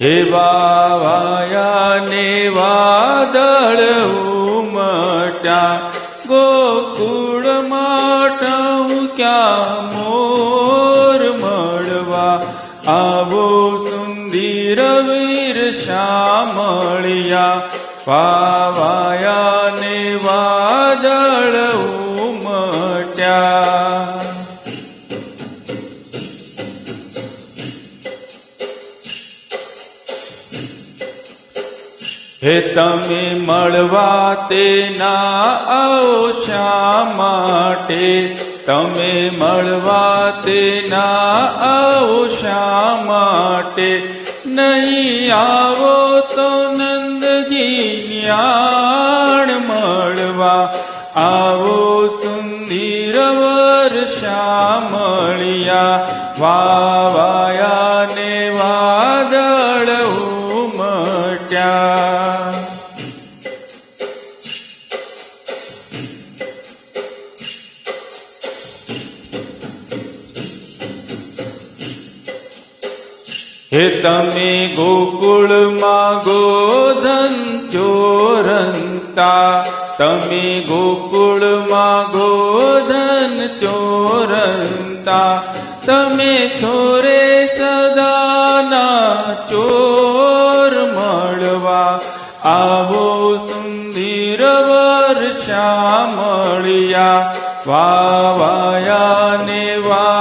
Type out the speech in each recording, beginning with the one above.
હે વાવાયાને વાદળ ઉમટ્યા ગોકુળમાં ટહું ક્યાં મોર મળવા. આવો સુંદર વીર શ્યામળિયા વાવાયાને વાદળ હે તમે મળવા તેના આવો શા માટે, તમે મળવા તેના આવો શા માટે નહીં આવો તો નંદજી જ્ઞાન મળવા, આવો સુંદર વર્ષા મળ્યા વાવાયા ને વાદળ હે તમે ગોકુળમાં ગોધન ચોરંતા તમે ગોકુળમાં ગોધન ચોરંતા તમે છોરે સદાના ચોર મળવા. આવો સુંદર વર્ષા મળ્યા. વાવાયા ને વાદળ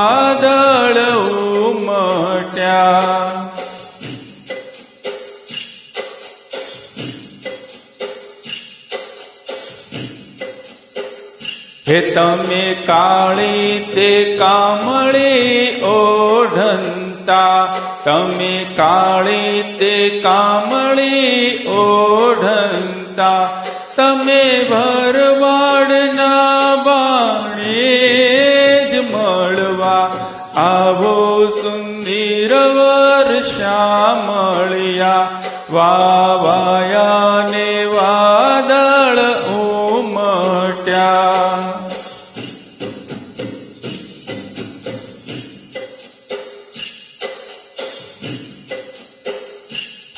હે તમે કાળી તે કામળી ઓઢંતા. તમે કાળી તે કામળી ઓઢંતા. તમે ભરવાડના બાણે જ મળવા. આવો સુંદર વર્ષા મળ્યા વાવાયા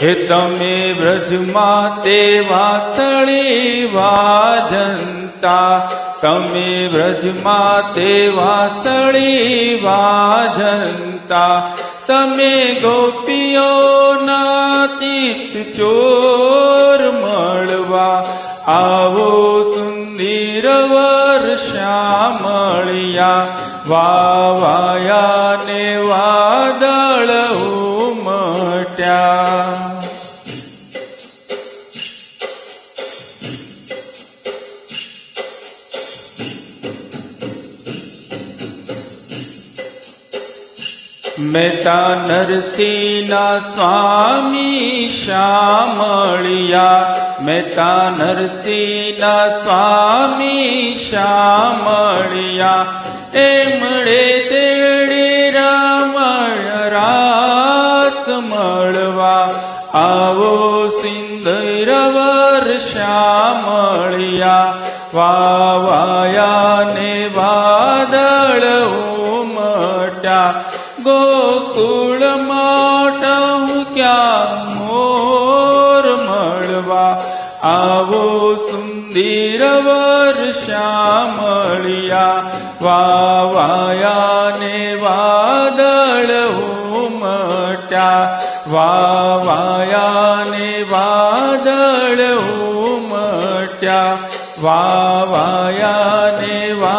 હે તમે વ્રજમાં તે વાસળી વાજંતા તમે વ્રજમાં તે વાસળી વાજંતા તમે ગોપીઓના ચિત ચોર મળવા. આવો સુંદર વર્ષા મળ્યા વાવાયા ને વાદળ મહેતા નરસિંહના સ્વામી શ્યામળિયા મહેતા નરસિંહના સ્વામી શ્યામળિયા એમણે તેડે રામણ રાસ મળવા. આવો સિંદરવર શ્યામળિયા મળ્યા વાવાયા ને વાદળ મોર મળવા આવો સુંદર વર્ષા મળ્યા વાવાયા ને વાદળ ઉમટ્યા વાવાયા ને વાદળ ઉમટ્યા વાવાયા ને વાદળ